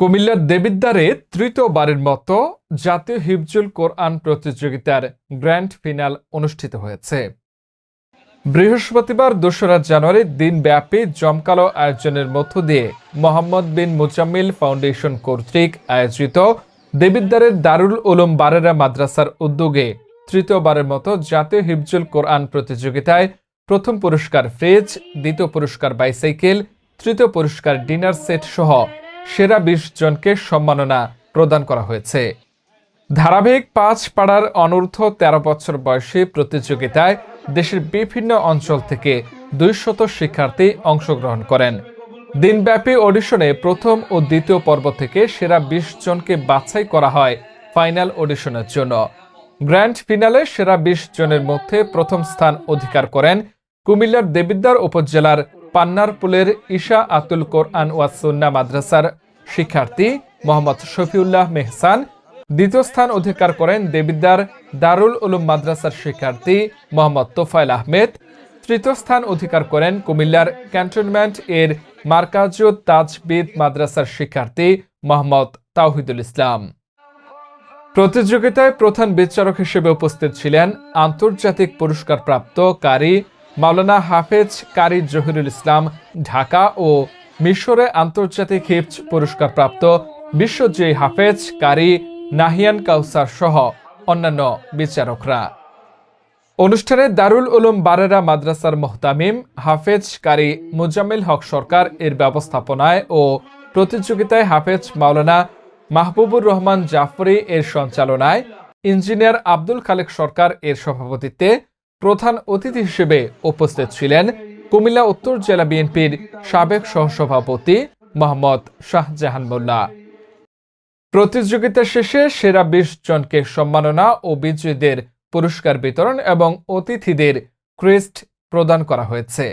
কুমিল্লার দেবিদ্বারে তৃতীয়বারের মতো জাতীয় হিফজুল কোরআন প্রতিযোগিতার গ্র্যান্ড ফিনাল অনুষ্ঠিত হয়েছে। বৃহস্পতিবার দোসরা জানুয়ারি দিনব্যাপী জমকালো আয়োজনের মধ্য দিয়ে মোহাম্মদ বিন মুজাম্মিল ফাউন্ডেশন কর্তৃক আয়োজিত দেবিদ্বারের দারুল উলুম বারেরা মাদ্রাসার উদ্যোগে তৃতীয়বারের মতো জাতীয় হিফজুল কোরআন প্রতিযোগিতায় প্রথম পুরস্কার ফ্রিজ, দ্বিতীয় পুরস্কার বাইসাইকেল, তৃতীয় পুরস্কার ডিনার সেট সহ সেরা বিশ জনকে সম্মাননা প্রদান করা হয়েছে। ধারাবাহিক পাঁচ পাড়ার অনূর্ধ্ব তেরো বছর বয়সী প্রতিযোগিতায় দেশের বিভিন্ন অঞ্চল থেকে দুইশত শিক্ষার্থী অংশগ্রহণ করেন। দিনব্যাপী অডিশনে প্রথম ও দ্বিতীয় পর্ব থেকে সেরা বিশ জনকে বাছাই করা হয় ফাইনাল অডিশনের জন্য। গ্র্যান্ড ফিনালে সেরা বিশ জনের মধ্যে প্রথম স্থান অধিকার করেন কুমিল্লার দেবিদ্বার উপজেলার পান্নারপুলের ঈশা আতুল কোরআন ওয়াসুন্না মাদ্রাসার শিক্ষার্থী মোহাম্মদ শফিউল্লাহ মেহসান দ্বিতীয় স্থান অধিকার করেন দেবিদ্দার দারুল উলুম মাদ্রাসার শিক্ষার্থী মোহাম্মদ তোফায়েল আহমেদ। তৃতীয় স্থান অধিকার করেন কুমিল্লার ক্যান্টনমেন্ট এর মার্কাজুদ তাজবিদ মাদ্রাসার শিক্ষার্থী মোহাম্মদ তাওহিদুল ইসলাম। প্রতিযোগিতায় প্রধান বিচারক হিসেবে উপস্থিত ছিলেন আন্তর্জাতিক পুরস্কারপ্রাপ্ত কারি মাওলানা হাফেজ কারি জহিরুল ইসলাম, ঢাকা ও মিশরে আন্তর্জাতিক হিপস পুরস্কারপ্রাপ্ত বিশ্বজয়ী হাফেজ কারি নাহিয়ান কাউসার সহ অন্যান্য বিচারকরা। অনুষ্ঠানে দারুল উলুম বারেরা মাদ্রাসার মোহতামিম, হাফেজ কারি মুজাম্মিল হক সরকার এর ব্যবস্থাপনায় ও প্রতিযোগিতায় হাফেজ মাওলানা মাহবুবুর রহমান জাফরি এর সঞ্চালনায়, ইঞ্জিনিয়ার আব্দুল খালেক সরকার এর সভাপতিত্বে প্রধান অতিথি হিসেবে উপস্থিত ছিলেন কুমিল্লা উত্তর জেলা বিএনপির সাবেক সহসভাপতি মোহাম্মদ শাহজাহান মোল্লা। প্রতিযোগিতা শেষে সেরা বিশ জনকে সম্মাননা ও বিজয়ীদের পুরস্কার বিতরণ এবং অতিথিদের ক্রেস্ট প্রদান করা হয়েছে।